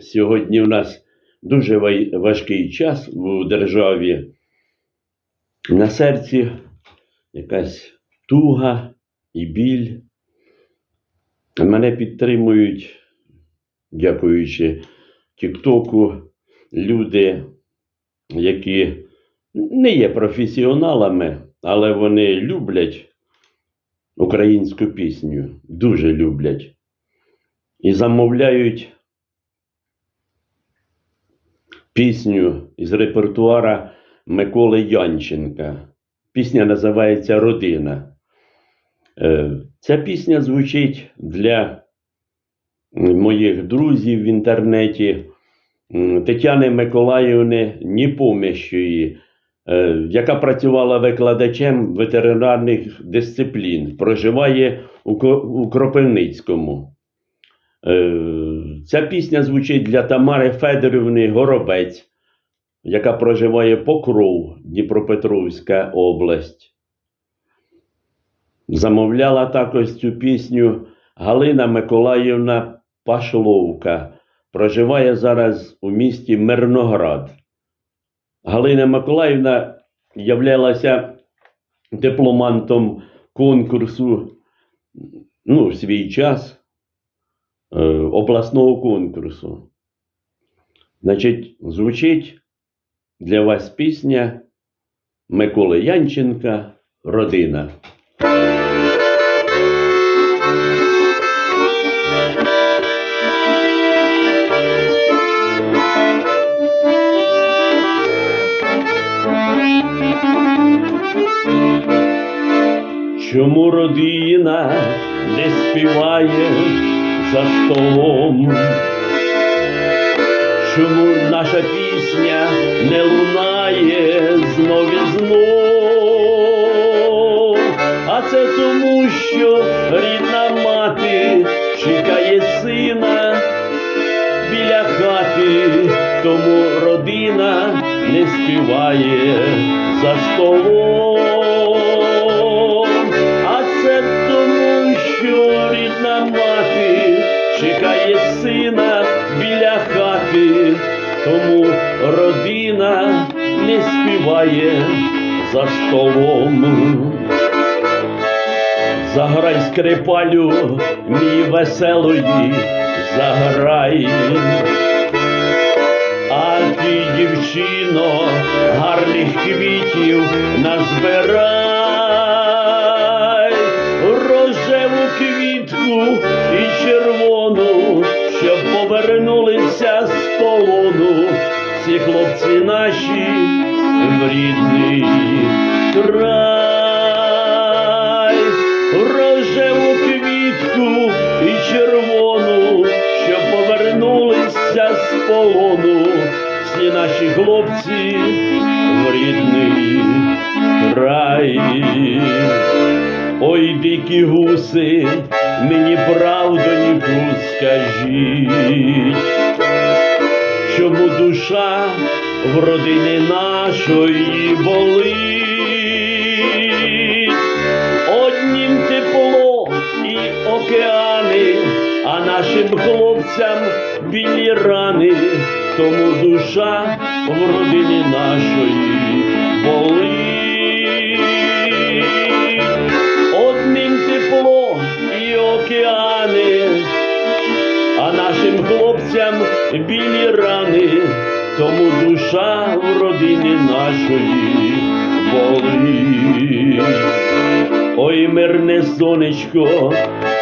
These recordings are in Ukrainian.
Сьогодні в нас дуже важкий час у державі. На серці якась туга і біль. Мене підтримують, дякуючи Тіктоку, люди, які не є професіоналами, але вони люблять українську пісню, дуже люблять. І замовляють пісню із репертуара Миколи Янченка. Пісня називається Родина. Е, Ця пісня звучить для моїх друзів в інтернеті Тетяни Миколаївни Ніпоміщої, е, яка працювала викладачем ветеринарних дисциплін, проживає у Кропивницькому. Е, Ця пісня звучить для Тамари Федорівни Горобець, яка проживає Покров, Дніпропетровська область. Замовляла також цю пісню Галина Миколаївна Пашловка. Проживає зараз у місті Мирноград. Галина Миколаївна являлася дипломантом конкурсу ну, в свій час е, обласного конкурсу. Значить, звучить для вас пісня Миколи Янченка Родина. Чому родина не співає за столом? Чому наша пісня не лунає знов і знов? А це тому, що рідна мати чекає сина біля хати, тому родина не співає за столом. Чекає сина біля хати, тому родина не співає за столом. Заграй скрипалю, мій веселої, заграй. А ти, дівчино, гарних квітів назбирай, рожеву квітку хлопці наші в рідний край, рожеву квітку і червону, щоб повернулися з полону всі наші хлопці в рідний край. Ой, дикі гуси, мені правдоньку скажіть, чому душа в родини нашої болить? Однім тепло і океани, а нашим хлопцям білі рани, тому душа в родині нашої болить. Нашим білі рани, тому душа в родині нашої болить. Ой, мирне сонечко,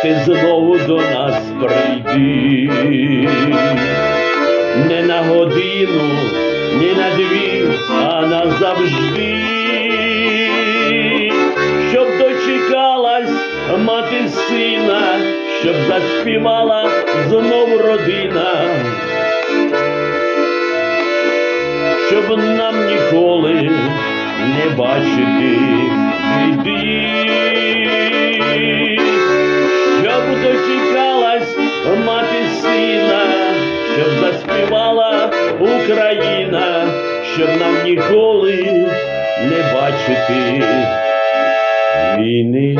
ти знову до нас прийди. Не на годину, ні на дві, а назавжди. Щоб дочекалась мати сина, щоб заспівала знов родина. Бачити біди, щоб дочекалась мати сина, щоб заспівала Україна, щоб нам ніколи не бачити війни.